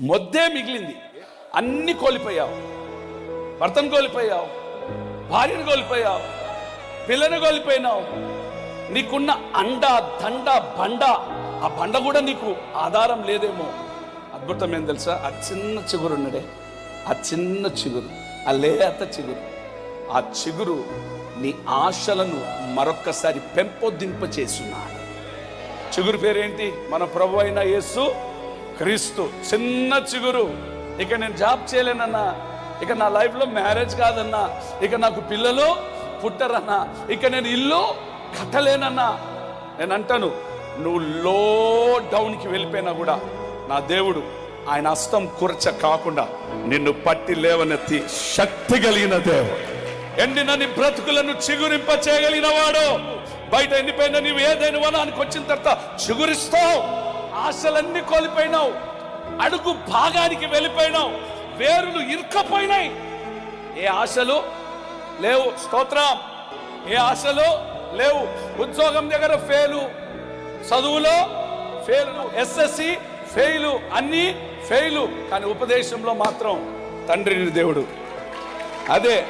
మొద్దే మిగిలింది. అన్ని కోల్పోయావు. భర్తను కోల్పోయావు. భార్యను కోల్పోయావు. పిల్లని కోల్పోయినావు. నీకున్న అండ దండ బండ ఆ బండ కూడా నీకు ఆధారం లేదేమో. అద్భుతం ఏం తెలుసా? ఆ చిన్న చిగురు ఉన్నడే ఆ చిన్న చిగురు ఆ లేత చిగురు. ఆ చిగురు నీ ఆశలను మరొక్కసారి పెంపొందింప చేస్తున్నాడు చిగురు పేరేంటి? మన ప్రభు అయిన యేసు క్రీస్తు చిన్న చిగురు. ఇక నేను జాబ్ చేయలేనన్నా. ఇక నా లైఫ్లో మ్యారేజ్ కాదన్నా. ఇక నాకు పిల్లలు పుట్టరన్నా. ఇక నేను ఇల్లు కట్టలేనన్నా. నేను అంటాను నువ్వు లో డౌన్కి వెళ్ళిపోయినా కూడా నా దేవుడు ఆయన హస్తం కురచ కాకుండా నిన్ను పట్టి లేవనెత్తి శక్తి కలిగిన దేవుడు. ఎండిన నీ బ్రతుకులను చిగురింప చేయగలిగిన వాడు. బయట ఎండిపోయిన నీవు ఏదైనా వనానికి వచ్చిన తర్వాత చిగురిస్తావు. ఆశలన్నీ కోల్పోయినావు. అడుగు భాగానికి వెళ్ళిపోయినావు. వేరులు ఇరుక్కపోయినాయి. ఏ ఆశలు? లేవు. స్తోత్రం. ఏ ఆశలు? లేవు. ఉద్యోగం దగ్గర ఫెయిలు. చదువులో ఫెయిలు. SSC fail. అన్ని ఫెయిలు. కానీ ఉపదేశంలో మాత్రం తండ్రిని దేవుడు. అదే.